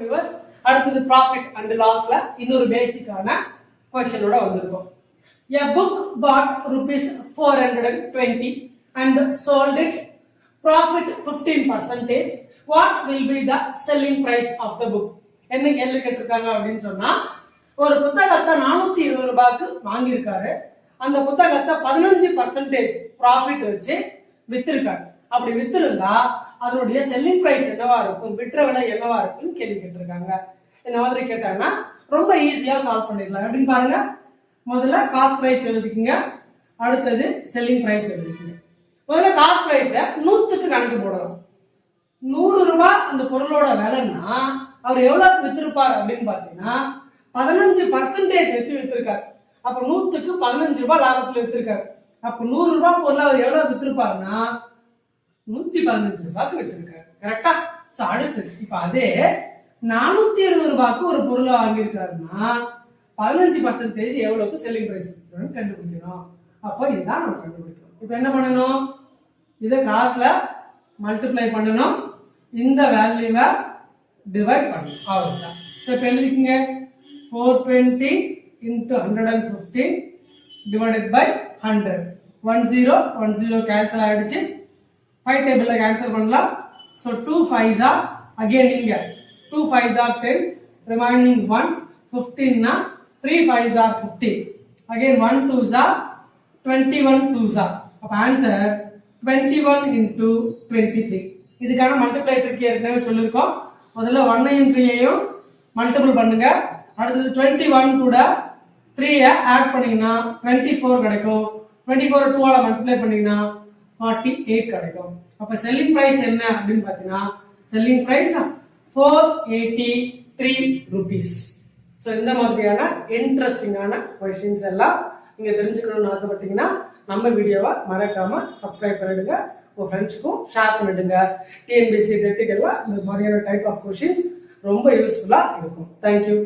viewers, அடுத்தது profit and லாஸ்ல இன்னொரு பேசிக்கான கொஸ்டினோட வந்திருக்கோம். A book bought rupees 420 and sold it. Profit 15 percentage. What will be the selling price of the book? என்ன கேள்வி கேட்டிருக்காங்க அப்படின்னு சொன்னா ஒரு புத்தகத்தை நானூத்தி இருபது ரூபாய்க்கு வாங்கியிருக்காரு. அந்த புத்தகத்தை பதினஞ்சு பர்சன்டேஜ் ப்ராஃபிட் வச்சு வித்திருக்காரு. அப்படி வித்திருந்தா அதனுடைய செல்லிங் பிரைஸ் என்னவா இருக்கும் விற்ற விலை என்னவா இருக்கும்னு கேள்வி கேட்டிருக்காங்க. இந்த மாதிரி கேட்டாங்கன்னா ரொம்ப ஈஸியா சால்வ் பண்ணிடலாம். எப்படின்னு பாருங்க. முதல்ல காஸ்ட் பிரைஸ் எழுதிக்கோங்க. அடுத்தது செல்லிங் பிரைஸ் எழுதிக்கங்க. முதல்ல காஸ்ட் பிரைஸ நூத்துக்கு கணக்கு போடலாம். நூறு ரூபாய் அந்த பொருளோட விலைன்னா அவர் எவ்வளவு வித்திருப்பார் அப்படின்னு பாத்தீங்கன்னா பதினஞ்சு பர்சன்டேஜ் வச்சு வித்திருக்காரு. அப்ப நூத்துக்கு பதினஞ்சு ரூபாய் லாபத்துல வித்திருக்காரு. அப்ப நூறு ரூபாய் பொருள் அவர் எவ்வளவு வித்திருப்பாருன்னா நூத்தி பதினஞ்சு ரூபாய்க்கு வித்திருக்காரு கரெக்டா சோ அடுத்து இப்ப அதே நானூத்தி இருபது ரூபாய்க்கு ஒரு பொருளை வாங்கியிருக்காருன்னா பதினஞ்சு பர்சன்டேஜ் எவ்வளவுக்கு செல்லிங் பிரைஸ் கண்டுபிடிக்கணும். அப்போ இதுதான் நம்ம கண்டுபிடிக்கணும். இப்போ என்ன பண்ணணும்? இதை காசுல மல்டிப்ளை பண்ணணும். இந்த வேல்யூவை டிவைட் பண்ணணும். அவ்வளவுதான். ஸோ இப்போ எழுதிக்கங்க. Four twenty into hundred and fifteen divided by hundred one zero one zero cancel ஆயிடுச்சு. ஃபைவ் டேபிளில் கேன்சல் பண்ணலாம். So two five are again இங்க two five are ten remaining one ஃபிஃப்டீன்னா three five are fifteen again one two are twenty one two are அப்போ answer twenty one into twenty three இதுக்கான மல்டிப்ளேட்டருக்கு ஏற்கனவே சொல்லியிருக்கோம். முதல்ல ஒன்னையும் த்ரீயையும் மல்டிபிள் பண்ணுங்க. அடுத்தது டுவெண்ட்டி ஒன் கூட த்ரீயை ஆட் பண்ணீங்கன்னா டுவெண்ட்டி ஃபோர் கிடைக்கும். டுவெண்ட்டி ஃபோர் டூவால் மல்டிப்ளை பண்ணீங்கன்னா ஃபார்ட்டி எயிட் கிடைக்கும். அப்போ செல்லிங் ப்ரைஸ் என்ன அப்படின்னு பார்த்தீங்கன்னா selling price four eighty three rupees so இந்த மாதிரியான இன்ட்ரெஸ்டிங்கான கொஷின்ஸ் எல்லாம் நீங்க தெரிஞ்சுக்கணும்னு ஆசைப்பட்டீங்கன்னா நம்ம வீடியோவை மறக்காம சப்ஸ்கிரைப் பண்ணிடுங்க. உங்க ஃப்ரெண்ட்ஸ்க்கும் ஷேர் பண்ணிடுங்க. டிஎன்பிசி டெட்டுக்கெல்லாம் இந்த மாதிரியான டைப் ஆஃப் கொஷின்ஸ் ரொம்ப யூஸ்ஃபுல்லா இருக்கும். தேங்க்யூ